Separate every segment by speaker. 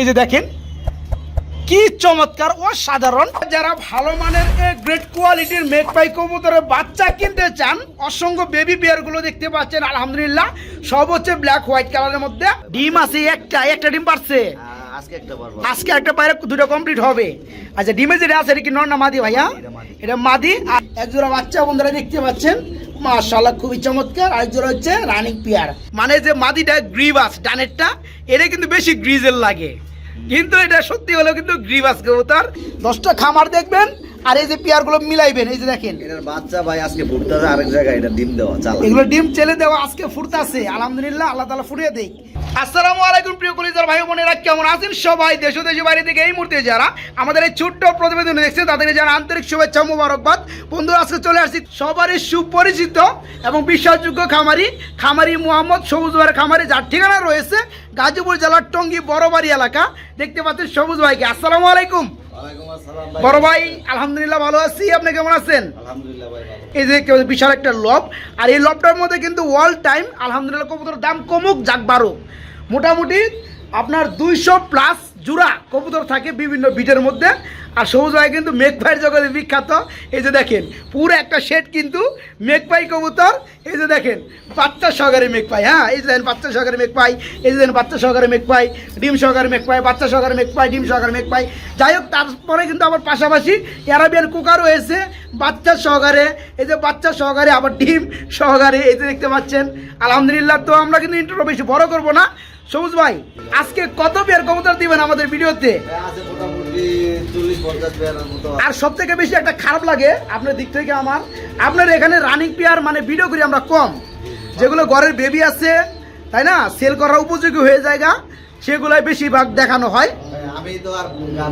Speaker 1: এই যে দেখেন কি চমৎকার ও সাধারণ যারা ভালো মানের গ্রেট কোয়ালিটির মেকপাই কবুতরের বাচ্চা কিনতে চান অসংখ্য বেবি বিয়ারগুলো দেখতে পাচ্ছেন আলহামদুলিল্লাহ। সব হচ্ছে ব্ল্যাক হোয়াইট কালারের মধ্যে। ডিম আছে একটা একটা ডিম পারছে।
Speaker 2: আজকে একটা
Speaker 1: পায়রা দুটো কমপ্লিট হবে। আচ্ছা ডিমে যেটা আছে এটা কি নর না মাদি ভাইয়া?
Speaker 2: এটা মাদি।
Speaker 1: এক জোড়া বাচ্চা বন্ধুরা দেখতে পাচ্ছেন মাশাআল্লাহ খুবই চমৎকার। আর জোড়া হচ্ছে রানিং পিয়ার। মানে যে মাদিটা গ্রিবাস ডানেরটা এটা কিন্তু বেশি গ্রিজের লাগে। কিন্তু এটা সত্যি হলো কিন্তু গ্রিবাস কবুতর। দশটা খামার দেখবেন আর এই যে পেয়ারগুলো মিলাইবেন এই যে দেখেন।
Speaker 2: এটার বাচ্চা ভাই আজকে ভুট্টা আরেক জায়গায় এটা ডিম দেওয়া চাল।
Speaker 1: এগুলো ডিম চেলে দেওয়া আজকে ফুটতাছে আলহামদুলিল্লাহ আল্লাহ তালা ফুটিয়ে দেই আসসালামু আলাইকুম প্রিয় কলিজার ভাই বোনেরা কেমন আছেন সবাই? দেশ ও দেশের বাইরে থেকে এই মুহূর্তে যারা আমাদের এই ছোট্ট প্রতিবেদন দেখছেন তাদের যারা আন্তরিক শুভেচ্ছা মুবারকবাদ। বন্ধুরা আজকে চলে আসছি সবারই সুপরিচিত এবং বিশ্বাসযোগ্য খামারি খামারি মোহাম্মদ সবুজ ভাইয়ের খামারি যার ঠিকানা রয়েছে গাজীপুর জেলার টঙ্গী বড়বাড়ি এলাকা। দেখতে পাচ্ছেন সবুজ ভাইকে। আসসালামু আলাইকুম। বড় ভাই আলহামদুলিল্লাহ ভালো আছি। আপনি কেমন আছেন?
Speaker 2: আলহামদুলিল্লাহ
Speaker 1: এই যে বিশাল একটা লব আর এই লবটার মধ্যে কিন্তু অল টাইম আলহামদুলিল্লাহ কবুতর দাম কমুক যাক বাড়ুক। মোটামুটি আপনার দুইশো প্লাস জোড়া কবুতর থাকে বিভিন্ন বিটের মধ্যে। আর সবুজ ভাই কিন্তু মেঘপাইয়ের জগতে বিখ্যাত। এই যে দেখেন, পুরো একটা শেড কিন্তু মেঘপাই কবুতর। এই যে দেখেন, বাচ্চা সহকারে মেঘপাই হ্যাঁ? এই যে দেখেন, বাচ্চা সহকারে মেঘপাই এই যে দেখেন, বাচ্চা সহকারে মেঘপাই ডিম সহকারে মেঘপাই বাচ্চা সহকারে মেঘপাই ডিম সহকারে মেঘপাই যাই হোক, তারপরে কিন্তু আবার পাশাপাশি অ্যারাবিয়ান কুকার রয়েছে বাচ্চা সহকারে, এই যে বাচ্চা সহকারে আবার ডিম সহকারে, এই যে দেখতে পাচ্ছেন। আলহামদুলিল্লাহ, তো আমরা কিন্তু ইন্টারভিউ বেশি বড় করব না। সবুজ ভাই, আজকে কত পেয়ার কবুতর দিবেন আমাদের ভিডিওতে? আর সব থেকে বেশি একটা খারাপ লাগে আপনার দিক থেকে আমার, আপনার এখানে রানিং পেয়ার মানে ভিডিও করি আমরা কম। যেগুলো ঘরের বেবি আছে, তাই না? সেল করা উপযোগী হয়ে জায়গা, সেগুলোই বেশিরভাগ দেখানো হয়।
Speaker 2: আমি তো আর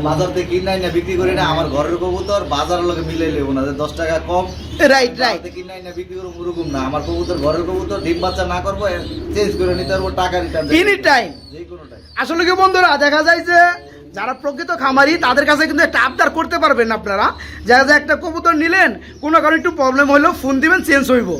Speaker 2: বাজার থেকে কিনাই না বিক্রি করি না। আমার ঘরের কবুতর বাজারের লোকে মিলে লেবো না যে দশ টাকা কম।
Speaker 1: রাইট রাইট
Speaker 2: কিনাই না বিক্রি করব ওরকম না। আমার কবুতর ঘরের কবুতর ডিম বাচ্চা না করব চেঞ্জ করে নিতে পারব টাকা রিটার্ন
Speaker 1: এনি টাইম
Speaker 2: যে টাইম
Speaker 1: আসলে কি বন্ধুরা দেখা যায় যে যারা প্রকৃত খামারি তাদের কাছে কিন্তু একটা আবদার করতে পারবেন আপনারা। দেখা যায় একটা কবুতর নিলেন কোনো কারণে একটু প্রবলেম হলো ফোন দিবেন চেঞ্জ হইব।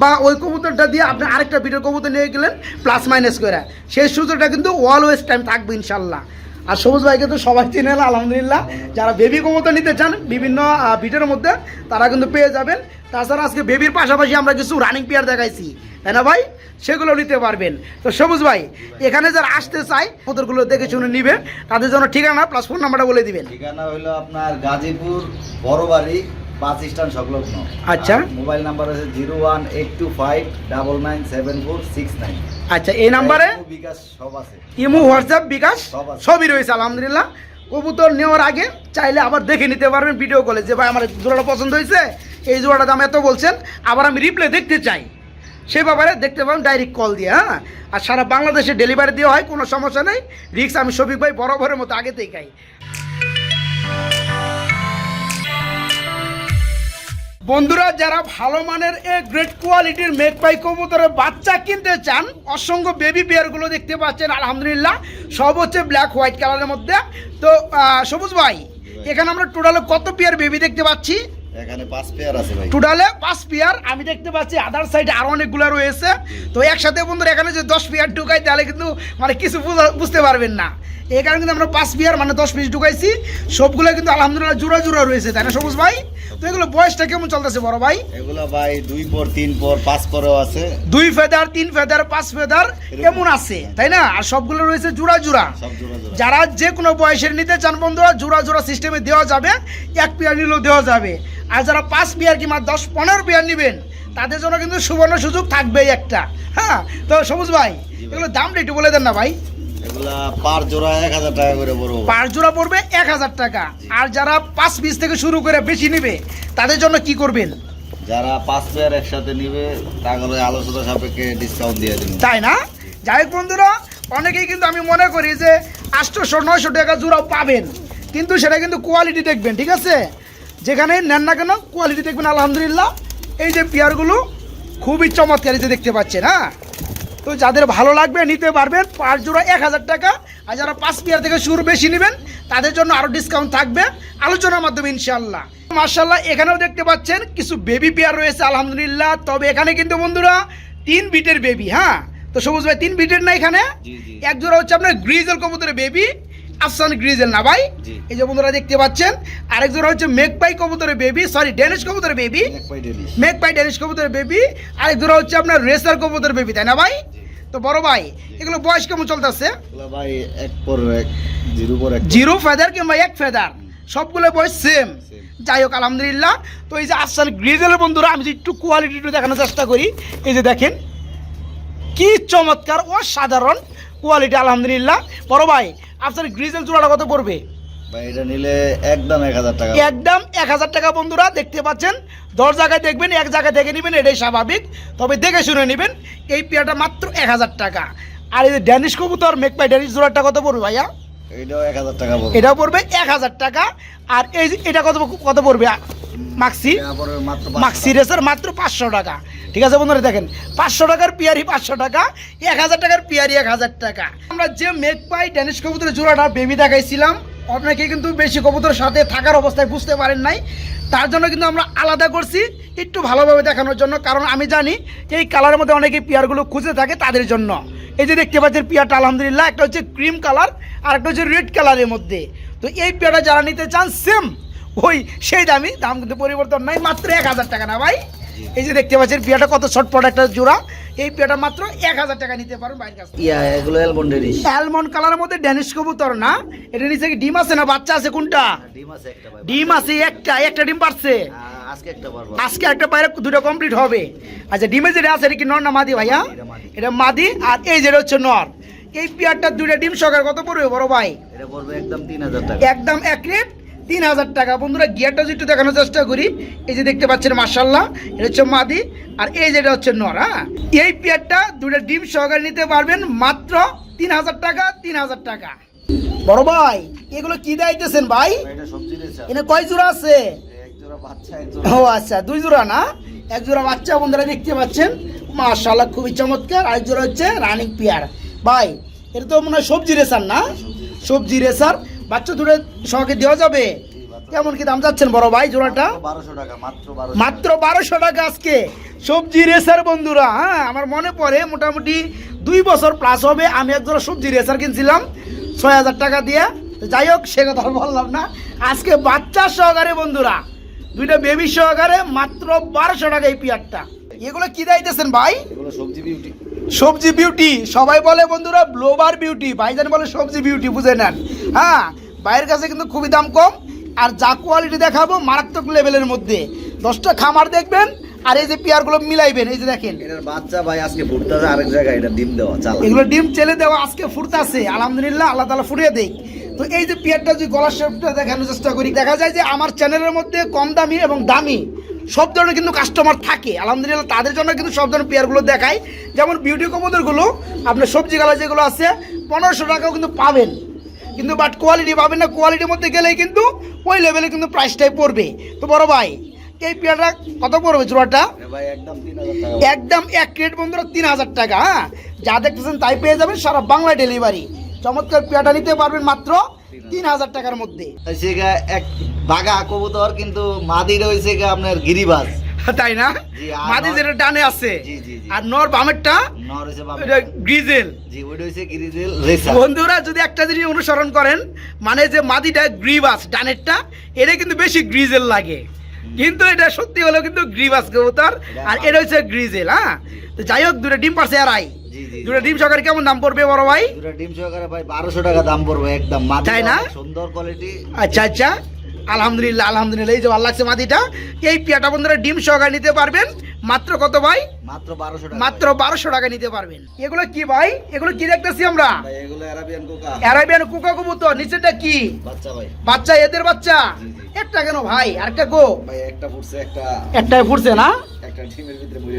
Speaker 1: বা ওই কবুতরটা দিয়ে আপনি আরেকটা বিটের কবুতর নিয়ে গেলেন প্লাস মাইনাস করে। সেই সুযোগটা কিন্তু অলওয়েজ টাইম থাকবে ইনশাল্লাহ। আর সবুজ ভাইকে তো সবাই চিনে আলহামদুলিল্লাহ। যারা বেবি কবুতর নিতে চান বিভিন্ন বিটের মধ্যে তারা কিন্তু পেয়ে যাবেন। তাছাড়া আজকে বেবির পাশাপাশি আমরা কিছু রানিং পেয়ার দেখাইছি। তাই না ভাই? সেগুলো নিতে পারবেন। তো সবুজ ভাই এখানে যারা আসতে চায় কবুতরগুলো দেখে শুনে নিবে তাদের জন্য ঠিকানা প্লাস ফোন নাম্বারটা বলে দিবেন।
Speaker 2: ঠিকানা হলো আপনার গাজীপুর বড়বাড়ি বাস স্ট্যান্ড সংলগ্ন।
Speaker 1: আচ্ছা।
Speaker 2: মোবাইল নাম্বার আছে zero one eight two five double nine seven four six nine
Speaker 1: আচ্ছা এই নাম্বারে?
Speaker 2: বিকাশ সব আছে।
Speaker 1: Imo WhatsApp bKash. সবই রয়েছে আলহামদুলিল্লাহ। কবুতর নেওয়ার আগে চাইলে আবার দেখে নিতে পারবেন ভিডিও কলে যে ভাই আমার জোড়াটা পছন্দ হয়েছে এই জোড়াটা দাম এত বলছেন আবার আমি রিপ্লে দেখতে চাই। সে ব্যাপারে দেখতে পাবেন ডাইরেক্ট কল দিয়ে হ্যাঁ? আর সারা বাংলাদেশে ডেলিভারি দেওয়া হয় কোনো সমস্যা নেই। রিক্স আমি শফিক ভাই বরাবরের মতো আগে থেকেই বন্ধুরা যারা ভালো মানের এ গ্রেট কোয়ালিটির মেক পাই কবুতরের বাচ্চা কিনতে চান অসংখ্য বেবি বিয়ারগুলো দেখতে পাচ্ছেন আলহামদুলিল্লাহ। সব হচ্ছে ব্ল্যাক হোয়াইট কালারের মধ্যে। তো সবুজ ভাই এখানে আমরা টোটালে কত পেয়ার বেবি দেখতে পাচ্ছি?
Speaker 2: এখানে পাঁচ পেয়ার আছে ভাই।
Speaker 1: টোটালে পাঁচ পেয়ার আমি দেখতে পাচ্ছি আদার সাইডে আরও অনেকগুলো রয়েছে। তো একসাথে বন্ধুরা এখানে যে দশ পেয়ার ঢুকাই তাহলে কিন্তু মানে কিছু বুঝা- বুঝতে পারবেন না। এই কারণে কিন্তু আমরা পাঁচ পেয়ার মানে দশ পিস ঢুকাইছি। সবগুলো কিন্তু আলহামদুলিল্লাহ জোড়া জোড়া রয়েছে তাই না সবুজ ভাই? তো এগুলো বয়সটা কেমন চলতেছে বড় ভাই?
Speaker 2: এগুলো ভাই দুই পর তিন পর পাঁচ পরেও আছে।
Speaker 1: দুই ফেদার তিন ফেদার পাঁচ ফেদার এমন আছে তাই না? আর সবগুলো রয়েছে জোড়া জোড়া।
Speaker 2: জোড়া জোড়া।
Speaker 1: যারা যে কোনো বয়সের নিতে চান বন্ধুরা জোড়া জোড়া সিস্টেমে দেওয়া যাবে। এক পেয়ার নিলেও দেওয়া যাবে। আর যারা পাঁচ পেয়ার কিংবা দশ পনেরো বিয়ার নেবেন তাদের জন্য কিন্তু সুবর্ণ সুযোগ থাকবেই একটা। হ্যাঁ? তো সবুজ ভাই এগুলো দামটা একটু বলে দেন না ভাই।
Speaker 2: পার জোড়া এক হাজার টাকা করে পড়ব।
Speaker 1: জোড়া পড়বে এক হাজার টাকা। আর যারা পাঁচ পিস থেকে শুরু করে বেশি নেবে তাদের জন্য কি করবেন?
Speaker 2: যারা পাঁচ পেয়ার একসাথে নিবে তাহলে আলোচনা সাপেক্ষে ডিসকাউন্ট দিয়ে দিন
Speaker 1: তাই না? যাই হোক বন্ধুরা অনেকেই কিন্তু আমি মনে করি যে আটশোশো নয়শো টাকা জোড়াও পাবেন। কিন্তু সেটা কিন্তু কোয়ালিটি দেখবেন ঠিক আছে? যেখানে নেন না কেন কোয়ালিটি দেখবেন আলহামদুলিল্লাহ। এই যে পেয়ারগুলো খুবই চমৎকার যে দেখতে পাচ্ছেন হ্যাঁ? তো যাদের ভালো লাগবে নিতে পারবেন পাঁচ জোড়া এক হাজার টাকা। আর যারা পাঁচ পেয়ার থেকে শুরু বেশি নেবেন তাদের জন্য আরও ডিসকাউন্ট থাকবে। আলোচনার মাধ্যমে ইনশাল্লাহ মার্শাল্লাহ এখানেও দেখতে পাচ্ছেন কিছু বেবি পেয়ার রয়েছে আলহামদুলিল্লাহ। তবে এখানে কিন্তু বন্ধুরা তিন বিটের বেবি হ্যাঁ? তো সবুজ ভাই তিন বিটের না এখানে। এক জোড়া হচ্ছে আপনার গ্রিজেল কবুতরের বেবি আফসান গ্রিজেল না ভাই? এই যে বন্ধুরা দেখতে পাচ্ছেন আরেক জোড়া হচ্ছে মেঘপাই কবুতরের বেবি সরি ডেনিশ কবুতরের বেবি মেঘপাই ডেনিশ কবুতরের বেবি আরেক জোড়া হচ্ছে আপনার রেসার কবুতরের বেবি তাই না ভাই? তো বড় ভাই এগুলো বয়স কেমন চলতেছে?
Speaker 2: ভাই এক পর এক জিরো পর এক।
Speaker 1: জিরো ফেদার কিংবা এক ফেদার সবগুলো বয়স সেম যাই হোক আলহামদুলিল্লাহ। তো এই যে আফসান গ্রিজেলের বন্ধুরা আমি যদি একটু কোয়ালিটি একটু দেখানোর চেষ্টা করি এই যে দেখেন কি চমৎকার অসাধারণ কোয়ালিটি আলহামদুলিল্লাহ। বড় ভাই আপনার গ্রিজেল চূড়াটা কত পড়বে?
Speaker 2: ভাই এটা নিলে একদম এক হাজার টাকা।
Speaker 1: একদম এক হাজার টাকা বন্ধুরা দেখতে পাচ্ছেন। দশ জায়গায় দেখবেন এক জায়গায় দেখে নেবেন এটাই স্বাভাবিক। তবে দেখে শুনে নেবেন এই পেয়ারটা মাত্র এক হাজার টাকা। আর এই যে ড্যানিশ কবুতর মেকপাই ড্যানিশ জোড়াটা কত পড়বে ভাইয়া?
Speaker 2: এটাও পড়বে।
Speaker 1: এক হাজার টাকা। আর এই এটা কত কত পড়বে? মাক্সি মাক্সি রেসের মাত্র পাঁচশো টাকা। ঠিক আছে বন্ধুরা দেখেন পাঁচশো টাকার পিয়ারি পাঁচশো টাকা এক হাজার টাকার পিয়ারি এক হাজার টাকা। আমরা যে মেক পাই ড্যানিশ কবুতরের জোড়াটা বেবি দেখাইছিলাম আপনাকে কিন্তু বেশি কবুতরের সাথে থাকার অবস্থায় বুঝতে পারেন নাই। তার জন্য কিন্তু আমরা আলাদা করছি একটু ভালোভাবে দেখানোর জন্য কারণ আমি জানি এই কালারের মধ্যে অনেকে পিয়ারগুলো খুঁজে থাকে তাদের জন্য। এই যে দেখতে পাচ্ছেন পিয়ারটা আলহামদুলিল্লাহ একটা হচ্ছে ক্রিম কালার আর একটা হচ্ছে রেড কালারের মধ্যে। তো এই পেয়ারটা যারা নিতে চান সেম ওই সেই দামি দাম কিন্তু পরিবর্তন নাই মাত্র এক হাজার টাকা না ভাই? এই যে দেখতে পাচ্ছেন পিয়াটা কত ছটপট একটা জোড়া। এই পিয়াটা মাত্র এক হাজার টাকা নিতে পারেন বাইরের কাছে
Speaker 2: ইয়া এগুলো অ্যালমন্ড
Speaker 1: কালারের মধ্যে ড্যানিশ কবুতর না? এটা নিচে কি ডিম আছে না বাচ্চা আছে কোনটা?
Speaker 2: ডিম আছে একটা
Speaker 1: ডিম আছে একটা একটা ডিম পারছে।
Speaker 2: আ- আজকে একটা
Speaker 1: বাইরে দুটো কমপ্লিট হবে। আচ্ছা ডিমে যেটা আছে এটা কি নর না মাদি ভাইয়া?
Speaker 2: এটা মাদি।
Speaker 1: আর এই যেটা হচ্ছে নর। এই পেয়ারটা দুইটা ডিম সকার কত পড়বে বড় ভাই?
Speaker 2: এটা পড়বে একদম তিন হাজার টাকা।
Speaker 1: একদম এক রেট তিন হাজার টাকা। বন্ধুরা গিয়ারটা একটু দেখানোর চেষ্টা করি এই যে দেখতে পাচ্ছেন মার্শাল্লাহ এটা হচ্ছে মাদি আর এই যেটা হচ্ছে নর হ্যাঁ? এই পেয়ারটা দুটো ডিম সহকারে নিতে পারবেন মাত্র তিন হাজার টাকা তিন হাজার টাকা। বড় ভাই এগুলো কি দাইতেছেন ভাই?
Speaker 2: এটা
Speaker 1: এনে কয় জোড়া আছে? ও আচ্ছা দুই জোড়া না? এক জোড়া বাচ্চা বন্ধুরা দেখতে পাচ্ছেন। মার্শাল্লাহ খুবই চমৎকার। আরেক জোড়া হচ্ছে রানিং পেয়ার ভাই এটা তো মনে হয় সবজি রেসার না? সবজি রেসার বাচ্চা দুটো সহকে দেওয়া যাবে? কেমন কি দাম যাচ্ছেন বড় ভাই জোড়াটা?
Speaker 2: মাত্র বারোশো
Speaker 1: টাকা আজকে। সবজি রেসার বন্ধুরা হ্যাঁ আমার মনে পড়ে মোটামুটি দুই বছর প্লাস হবে। আমি এক জোড়া সবজি রেসার কিনছিলাম ছয় হাজার টাকা দিয়ে। যাই হোক সে কথা বললাম না। আজকে বাচ্চা সহকারে বন্ধুরা দুইটা বেবি সহকারে মাত্র বারোশো টাকা এই পিয়ারটা। এগুলো কি দাইতেছেন ভাই?
Speaker 2: এগুলো সবজি বিউটি
Speaker 1: সবজি বিউটি সবাই বলে বন্ধুরা ব্লোবার বিউটি ভাইজান বলে সবজি বিউটি বুঝে নেন। হ্যাঁ বাইরের কাছে কিন্তু খুবই দাম কম। আর যা কোয়ালিটি দেখাবো মারাত্মক লেভেলের মধ্যে। দশটা খামার দেখবেন আর এই যে পেয়ারগুলো মিলাইবেন এই যে দেখেন।
Speaker 2: এটার বাচ্চা ভাই আজকে ফুটতেছে আরেক জায়গায় এটা ডিম দেওয়া চালা।
Speaker 1: এগুলো ডিম চেলে দেওয়া আজকে ফুটতে ফুটতাছে। আলহামদুলিল্লাহ আল্লাহ তালা ফুটিয়ে দেই তো এই যে পেয়ারটা যদি গলার শেপটা দেখানোর চেষ্টা করি দেখা যায় যে আমার চ্যানেলের মধ্যে কম দামি এবং দামি সব ধরনের কিন্তু কাস্টমার থাকে। আলহামদুলিল্লাহ তাদের জন্য কিন্তু সব ধরনের পেয়ারগুলো দেখায় যেমন বিউটি কবুতরগুলো আপনার সবজি গালা যেগুলো আছে পনেরোশো টাকাও কিন্তু পাবেন। কিন্তু বাট কোয়ালিটি পাবেন না। কোয়ালিটির মধ্যে গেলেই কিন্তু ওই লেভেলে কিন্তু প্রাইসটাই পড়বে। তো বড় ভাই এই পেয়ারটা কত পড়বে
Speaker 2: টাকা।
Speaker 1: একদম এক ক্রেট বন্ধুরা তিন হাজার টাকা হ্যাঁ? যা দেখতেছেন তাই পেয়ে যাবেন সারা বাংলা ডেলিভারি চমৎকার পেয়াটা নিতে পারবেন মাত্র তিন হাজার টাকার মধ্যে।
Speaker 2: হয়েছে এক বাঘা কবুতর কিন্তু মাদি রয়েছে আপনার গিরিবাজ।
Speaker 1: তাই না? মাঝে যেটা ডানে আছে। আর নর বামেরটা গ্রিজেল। বন্ধুরা যদি একটা জিনিস অনুসরণ করেন মানে যে মাদিটা গ্রিবাস ডানেরটা এটা কিন্তু বেশি গ্রিজেল লাগে। কিন্তু এটা সত্যি হলো কিন্তু গ্রিবাস কবুতর আর এটা হচ্ছে গ্রিজেল হ্যাঁ? তো যাই হোক দুটো ডিম পারছে আর আই দুটো ডিম কেমন দাম পড়বে বড় ভাই?
Speaker 2: দুটা ডিম সহকারে ভাই বারোশো টাকা দাম পড়বে একদম
Speaker 1: তাই না?
Speaker 2: সুন্দর কোয়ালিটি
Speaker 1: আচ্ছা আচ্ছা। আলহামদুলিল্লাহ আলহামদুলিল্লাহ। এই যে ভালো লাগছে মাদিটা। এই পিয়াটা বন্ধুরা ডিম সহকারে নিতে পারবেন। মাত্র কত ভাই?
Speaker 2: মাত্র বারোশো
Speaker 1: মাত্র বারোশো টাকা নিতে পারবেন। এগুলো কি ভাই? এগুলো কি দেখতেছি আমরা?
Speaker 2: ভাই এগুলো অ্যারাবিয়ান কুকা।
Speaker 1: কবুতর। নিচেটা কি?
Speaker 2: বাচ্চা ভাই।
Speaker 1: বাচ্চা এদের বাচ্চা। একটা কেন ভাই? আরেকটা গো।
Speaker 2: ভাই একটা ফুটছে একটা
Speaker 1: একটাই ফুটছে না?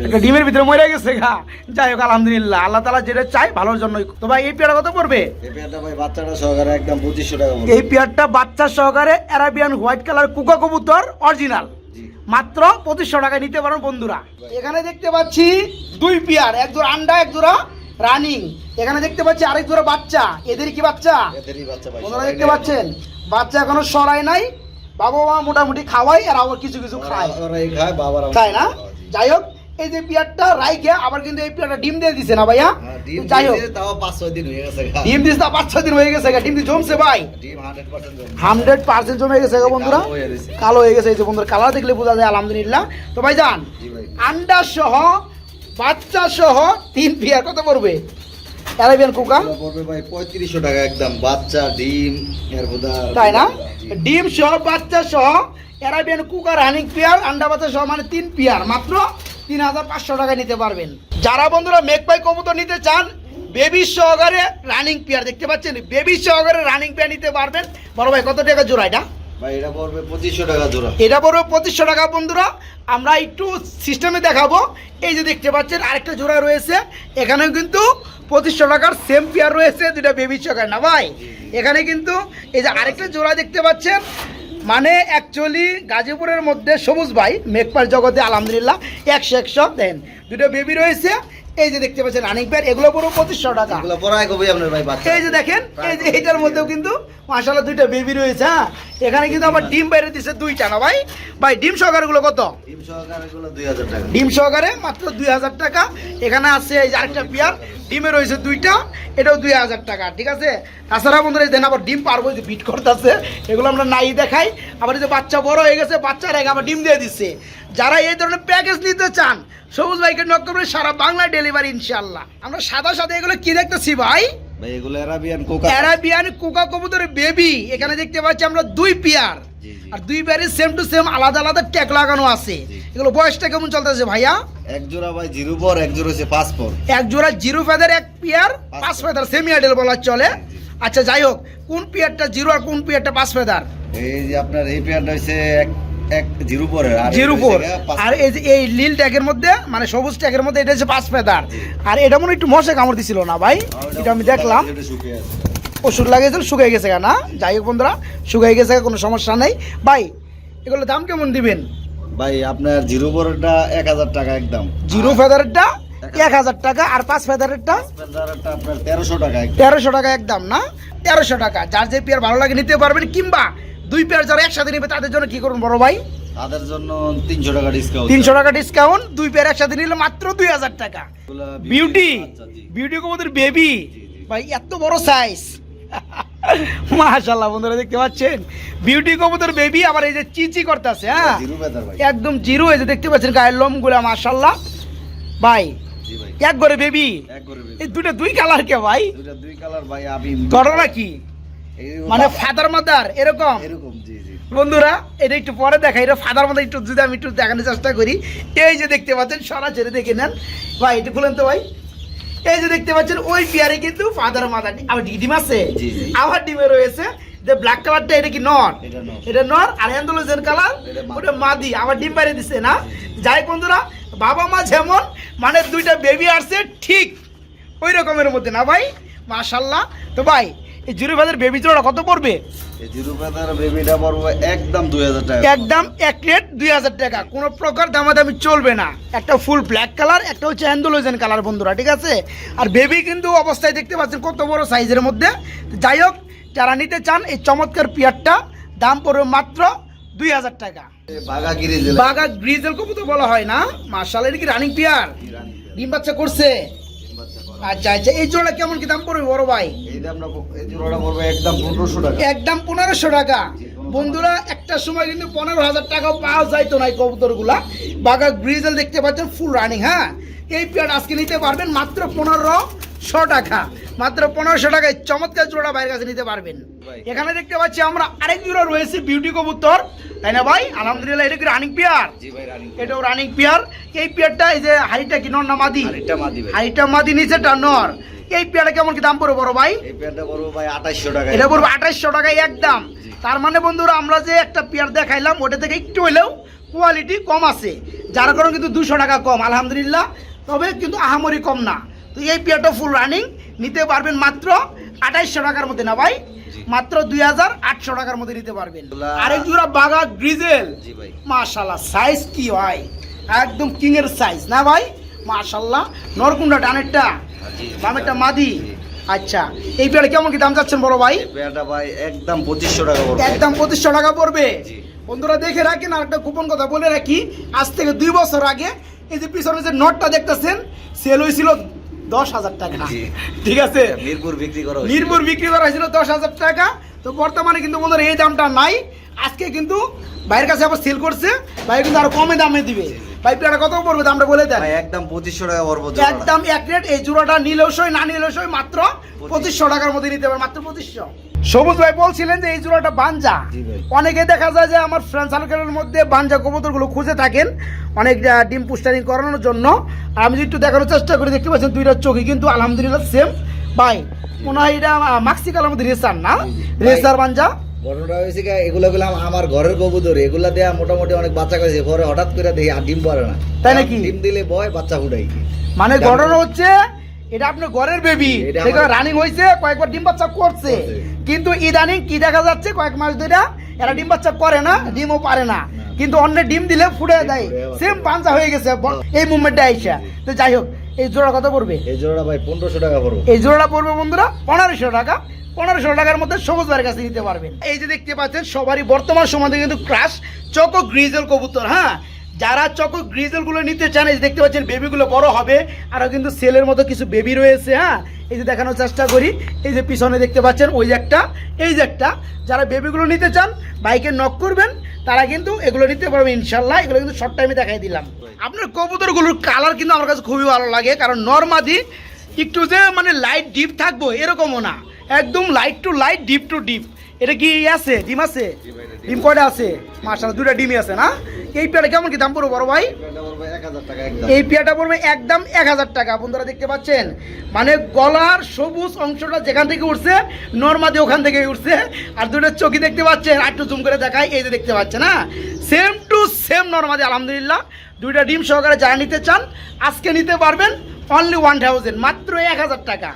Speaker 2: একটা ডিমের ভিতরে মরে গেছে।
Speaker 1: গা। যাই হোক আলহামদুলিল্লাহ। আল্লাহ তালা যেটা চাই ভালোর জন্যই। তো ভাই এই পেয়ারা কত পড়বে?
Speaker 2: এই পেয়ারটা ভাই বাচ্চাটা সহকারে একদম পঁচিশশো টাকা
Speaker 1: এই পেয়ারটা বাচ্চা সহকারে অ্যারাবিয়ান হোয়াইট কালার কুকা কবুতর অরিজিনাল মাত্র পঁচিশশো টাকায় নিতে পারেন বন্ধুরা। এখানে দেখতে পাচ্ছি দুই পেয়ার এক জোড়া আন্ডা এক জোড়া রানিং এখানে দেখতে পাচ্ছি আরেক জোড়া বাচ্চা। এদের কি বাচ্চা? বন্ধুরা দেখতে পাচ্ছেন? বাচ্চা এখনও সরাই নাই। বাবা মা মোটামুটি খাওয়াই আর আবার কিছু কিছু খায়।
Speaker 2: খায়
Speaker 1: না? যাই হোক এই যে পেয়ারটা রাইখে আবার কিন্তু এই পেয়ারটা ডিম দিয়ে দিছে না ভাইয়া?
Speaker 2: হ্যাঁ, ডিম
Speaker 1: যাই হোক।
Speaker 2: তাও পাঁচ ছয় দিন হয়ে গেছে গা।
Speaker 1: ডিম দিস না পাঁচ ছয় দিন হয়ে গেছে গা, ডিম জমছে ভাই।
Speaker 2: ডিম 100% জমছে।
Speaker 1: হান্ড্রেড পার্সেন্ট জমে গেছে গা বন্ধুরা।
Speaker 2: কালো হয়ে গেছে।
Speaker 1: এই যে বন্ধুরা কালার দেখলে বোঝা যায় আলহামদুলিল্লাহ। তো ভাই। যান আন্ডা সহ বাচ্চা সহ তিন পেয়ার কত পড়বে? অ্যারাবিয়ান কুকা
Speaker 2: পড়বে ভাই 3500 টাকা একদম বাচ্চা ডিম
Speaker 1: তাই না? ডিম সহ বাচ্চা সহ অ্যারাবিয়ান কুকার হানিং পেয়ার আন্ডা বাচ্চা সহ মানে তিন পেয়ার মাত্র তিন হাজার পাঁচশো টাকায় নিতে পারবেন। যারা বন্ধুরা মেঘপাই কবুতর নিতে চান বেবি সহকারে রানিং পেয়ার দেখতে পাচ্ছেন? বেবি সহকারে রানিং পেয়ার নিতে পারবেন। বড় ভাই কত টাকা জোড়া এটা?
Speaker 2: এটা পড়বে 2500 টাকা জোড়া।
Speaker 1: এটা পড়বে পঁচিশশো টাকা বন্ধুরা। আমরা একটু সিস্টেমে দেখাবো। এই যে দেখতে পাচ্ছেন আরেকটা জোড়া রয়েছে। এখানেও কিন্তু পঁচিশশো টাকার সেম পেয়ার রয়েছে দুটা বেবি চকার না ভাই? এখানে কিন্তু এই যে আরেকটা জোড়া দেখতে পাচ্ছেন মানে অ্যাকচুয়ালি গাজীপুরের মধ্যে সবুজ ভাই, মেঘপাল জগতে আলহামদুলিল্লাহ, একশো একশো দেন। দুটো বেবি রয়েছে এই যে দেখতে পাচ্ছেন রানিং পেয়ার এগুলো পুরো পঁচিশশো টাকা।
Speaker 2: এগুলো কবে আপনার ভাই বাচ্চা।
Speaker 1: এই যে দেখেন এই যে এইটার মধ্যেও কিন্তু মাশাআল্লাহ দুইটা বেবি রয়েছে হ্যাঁ? এখানে কিন্তু আবার ডিম বাইরে দিছে দুইটা না ভাই? ভাই ডিম সহকারগুলো কত?
Speaker 2: ডিম সহকারে এগুলো 2000 টাকা।
Speaker 1: ডিম সহকারে মাত্র দুই হাজার টাকা। এখানে আছে এই যে আরেকটা পেয়ার ডিমে রয়েছে দুইটা এটাও দুই হাজার টাকা ঠিক আছে? তাছাড়া বন্ধুরা এই দেন আবার ডিম পারব যে বিট করতেছে এগুলো আমরা নাই দেখাই। আবার এই যে বাচ্চা বড় হয়ে গেছে বাচ্চা রেখে আবার ডিম দিয়ে দিচ্ছে। যারা এই ধরনের প্যাকেজ নিতে চান সবুজ ভাইকে নক সারা বাংলায় ডেলিভারি ইনশাল্লাহ আমরা সাদা সাদা এগুলো কি দেখতেছি ভাই?
Speaker 2: ভাই এগুলো আরাবিয়ান কোকা
Speaker 1: অ্যারাবিয়ান কোকা কবুতরের বেবি এখানে দেখতে পাচ্ছি আমরা দুই পেয়ার। আর দুই পেয়ারের সেম টু সেম আলাদা আলাদা ট্যাগ লাগানো আছে। এগুলো বয়সটা কেমন চলতেছে ভাইয়া?
Speaker 2: এক জোড়া ভাই জিরো পর এক জোড়া হচ্ছে পাঁচ পর।
Speaker 1: এক জোড়া জিরো ফেদার এক পেয়ার
Speaker 2: পাঁচ
Speaker 1: ফেদার সেমি আইডেল বলা চলে। আচ্ছা যাই হোক কোন পেয়ারটা জিরো আর কোন পেয়ারটা পাঁচ ফেদার
Speaker 2: এই যে আপনার এই পেয়ারটা হচ্ছে এক জিরো আর
Speaker 1: ফোর এই যে এই নীল ট্যাগের মধ্যে মানে সবুজ ট্যাগের মধ্যে এটা হচ্ছে পাঁচ ফেদার। আর এটা মনে একটু মশা কামড় দিছিল না ভাই? এটা আমি দেখলাম। ওষুধ লাগিয়েছিল শুকিয়ে গেছে না? যাই হোক বন্ধুরা শুকিয়ে গেছে কোনো সমস্যা নেই। ভাই এগুলো দাম কেমন দিবেন?
Speaker 2: ভাই আপনার জিরো পরেরটা এক হাজার টাকা একদম।
Speaker 1: জিরো ফেদারেরটা এক হাজার টাকা আর পাঁচ ফেদারেরটা
Speaker 2: তেরোশো টাকা
Speaker 1: তেরোশো টাকা একদম না? তেরোশো টাকা। যার যে পেয়ার ভালো লাগে নিতে পারবেন কিংবা দুই পেয়ার যারা একসাথে নেবে তাদের জন্য কি করুন বড় ভাই?
Speaker 2: তাদের জন্য তিনশো টাকা ডিসকাউন্ট
Speaker 1: তিনশো টাকা ডিসকাউন্ট দুই পেয়ার একসাথে নিলে মাত্র দুই হাজার টাকা। বিউটি। বিউটি কবুতর বেবি। ভাই এত বড় সাইজ মাশাল্লাহ বন্ধুরা দেখতে পাচ্ছেন? বিউটি কবুতর বেবি আবার এই যে চিচি করতেছে হ্যাঁ? একদম জিরো এই যে দেখতে পাচ্ছেন গায়ের লোমগুলা মাশাল্লাহ ভাই
Speaker 2: ভাই।
Speaker 1: এক করে বেবি
Speaker 2: এক করে
Speaker 1: এই দুটো দুই কালার কে ভাই?
Speaker 2: দুই কালার ভাই আমি
Speaker 1: ঘটনা কি? মানে ফাদার মাদার এরকম?
Speaker 2: এরকম জি জি।
Speaker 1: বন্ধুরা এটা একটু পরে দেখা এটা ফাদার মাদার একটু যদি আমি একটু দেখানোর চেষ্টা করি। এই যে দেখতে পাচ্ছেন সারা সরাসরি দেখে নেন। ভাই একটু খুলেন তো ভাই। এই যে দেখতে পাচ্ছেন ওই পেয়ারে কিন্তু ফাদার মাদার আবার ডিম আছে। আবার ডিমে রয়েছে। যে ব্ল্যাক কালারটা এটা কি নর?
Speaker 2: এটা নর।
Speaker 1: এটা আর অ্যান্ডোলোজেন কালার
Speaker 2: এটা।
Speaker 1: ওটা মাদি আবার ডিম বাইরে দিচ্ছে না? যাই বন্ধুরা বাবা মা যেমন মানে দুইটা বেবি আসছে ঠিক ওই রকমের মধ্যে না ভাই? মাশাল্লাহ তো ভাই এই জিরো ফাদার বেবি জোড়া কত পড়বে?
Speaker 2: এই জিরো ফেদার বেবিটা পড়বে একদম দুই হাজার টাকা
Speaker 1: একদম এক রেট দুই হাজার টাকা। কোনো প্রকার দামাদামি চলবে না। একটা ফুল ব্ল্যাক কালার একটা হচ্ছে অ্যান্ডোলোজেন কালার বন্ধুরা ঠিক আছে? আর বেবি কিন্তু অবস্থায় দেখতে পাচ্ছেন কত বড় সাইজের মধ্যে। যাই হোক যারা নিতে চান এই চমৎকার পিয়ারটা দাম পড়বে মাত্র দুই হাজার টাকা। বাগা গ্রিজেল কবুতর বলা হয় না। মার্শাল এটা কি রানিং পিয়ার ডিম বাচ্চা করছে। আচ্ছা আচ্ছা এই জোড়া কেমন কি দাম পড়বে বড় ভাই?
Speaker 2: এই দামটা এই জোড়াটা পড়বে একদম পনেরোশো টাকা।
Speaker 1: একদম পনেরোশো টাকা। বন্ধুরা একটা সময় কিন্তু পনেরো হাজার টাকাও পাওয়া যাইতো না এই কবুতরগুলা। বাঘা গ্রিজেল দেখতে পাচ্ছেন ফুল রানিং হ্যাঁ? এই পেয়ার আজকে নিতে পারবেন মাত্র পনেরোশো টাকা। মাত্র পনেরোশো টাকায় চমৎকার জোড়া বাইরের কাছে নিতে পারবেন। এখানে দেখতে পাচ্ছি আমরা আরেক জোড়া রয়েছে বিউটি কবুতর। তাই না ভাই? আলহামদুলিল্লাহ এটা কি রানিং পেয়ার এটাও রানিং পেয়ার এই পেয়ারটা এই যে হাড়িটা কি নর না মাদি? হাড়িটা মাদি নিচেটা নর। এই পেয়ারটা কেমন কি দাম পড়বে বড় ভাই?
Speaker 2: এই পেয়ারটা পড়বে ভাই আঠাশশো টাকা
Speaker 1: এটা পড়বে আঠাশশো টাকায় একদম। তার মানে বন্ধুরা আমরা যে একটা পেয়ার দেখাইলাম ওটা থেকে একটু হলেও কোয়ালিটি কম আছে। যার কারণে কিন্তু দুশো টাকা কম আলহামদুলিল্লাহ। তবে কিন্তু আহামরি কম না। তো এই পেয়ারটা ফুল রানিং নিতে পারবেন মাত্র আঠাইশশো টাকার মধ্যে না ভাই? মাত্র দুই হাজার আটশো টাকার মধ্যে নিতে পারবেন। আরেক জোড়া বাগা গ্রিজেল? মাশাল্লাহ সাইজ কি হয় একদম কিং এর সাইজ না ভাই? মাশাল্লাহ নরকুন্ডা ডানেরটা
Speaker 2: জি।
Speaker 1: বামেরটা মাদি? আচ্ছা এই পেয়ারে কেমন কি দাম চাচ্ছেন বড় ভাই?
Speaker 2: পেয়ারটা ভাই একদম পঁচিশশো টাকা পড়বে।
Speaker 1: একদম পঁচিশশো টাকা পড়বে? বন্ধুরা দেখে রাখেন আর একটা গোপন কথা বলে রাখি। আজ থেকে দুই বছর আগে এই যে পিছনে যে নটটা দেখতেছেন সেল হয়েছিল দশ হাজার টাকা। ঠিক আছে?
Speaker 2: মিরপুর বিক্রি করা
Speaker 1: মিরপুর বিক্রি করা হয়েছিল দশ হাজার টাকা। তো বর্তমানে কিন্তু বন্ধুরা এই দামটা নাই। আজকে কিন্তু ভাইয়ের কাছে আবার সেল করছে। বাইরে কিন্তু আরও কমে দামে দিবে। ভাই পেয়ারা কত পড়বে দামটা বলে দেন।
Speaker 2: ভাই একদম পঁচিশশো টাকা পড়ব।
Speaker 1: একদম এক রেট এই জোড়াটা নিলেও সই না নিলেও সই মাত্র পঁচিশশো। টাকার মধ্যে নিতে পারে মাত্র পঁচিশশো। সবুজ ভাই বলছিলেন যে এই জোড়াটা বাঞ্জা। অনেকে দেখা যায় যে আমার ফ্রেন্ড সার্কেলের মধ্যে বাঞ্জা কবুতরগুলো খুঁজে থাকেন অনেক ডিম পুস্টারিং করানোর জন্য। আমি যদি একটু দেখানোর চেষ্টা করি দেখতে পাচ্ছেন দুইটা চোখই কিন্তু আলহামদুলিল্লাহ সেম ভাই মনে হয় এটা আহ, মাক্সি কালার মধ্যে রেসার না? রেসার বাঞ্জা।
Speaker 2: ঘটনাটা হয়েছে কি, এগুলো গুলো আমার ঘরের কবুতর এগুলা দেয়া মোটামুটি অনেক বাচ্চা করেছে পরে হঠাৎ করে দেখি আর ডিম পারে না।
Speaker 1: তাই নাকি?
Speaker 2: ডিম দিলে বয় বাচ্চা ফুটাই
Speaker 1: মানে ঘটনা হচ্ছে এটা আপনার ঘরের বেবি রানিং হয়েছে কয়েকবার ডিম বাচ্চা করছে। কিন্তু ইদানিং কি দেখা যাচ্ছে কয়েক মাস ধরে এরা ডিম বাচ্চা করে না ডিমও পারে না। কিন্তু অন্য ডিম দিলে ফুটে দেয়। সেম পাঞ্চা হয়ে গেছে ব- এই মুভমেন্টটা আইসা। তো যাই হোক এই জোড়া কত পড়বে?
Speaker 2: এই জোড়া ভাই পনেরোশো টাকা পড়ব।
Speaker 1: এই জোড়াটা পড়বে বন্ধুরা পনেরোশো টাকা। পনেরোশো টাকার মধ্যে সবুজ ভাইয়ের কাছে নিতে পারবেন। এই যে দেখতে পাচ্ছেন, সবারই বর্তমান সমাজে কিন্তু ক্রাশ চকো গ্রিজেল কবুতর হ্যাঁ? যারা চকো গ্রিজেলগুলো নিতে চান, এই দেখতে পাচ্ছেন বেবিগুলো বড় হবে আরও কিন্তু সেলের মতো কিছু বেবি রয়েছে হ্যাঁ? এই যে দেখানোর চেষ্টা করি, এই যে পিছনে দেখতে পাচ্ছেন, ওই একটা, এই যে একটা, যারা বেবিগুলো নিতে চান, বাইকে নক করবেন, তারা কিন্তু এগুলো নিতে পারবে ইনশাল্লাহ এগুলো কিন্তু শর্ট টাইমে দেখাই দিলাম। আপনার কবুতরগুলোর কালার কিন্তু আমার কাছে খুবই ভালো লাগে, কারণ নর্মাদি একটু যে মানে লাইট ডিপ থাকব, এরকমও না। একদম light to light deep to deep এটা কি আছে? ডিম আছে? ডিম কয়টা আছে? মার্শাল দুটা ডিমই আছে না? এই পেয়ারা কেমন কি দাম পড়বে বড় ভাই? এই পেয়ারটা পড়বে একদম এক হাজার টাকা। বন্ধুরা দেখতে পাচ্ছেন? মানে গলার সবুজ অংশটা যেখান থেকে উঠছে, নর্মাদি ওখান থেকে উঠছে। আর দুটো চোখি দেখতে পাচ্ছেন। আর একটু জুম করে দেখায় এই যে দেখতে পাচ্ছেন হ্যাঁ? সেম টু সেম নর্মাদি, আলহামদুলিল্লাহ। দুইটা ডিম সহকারে যারা নিতে চান, আজকে নিতে পারবেন অনলি ওয়ান থাউজেন্ড মাত্র এক হাজার টাকা।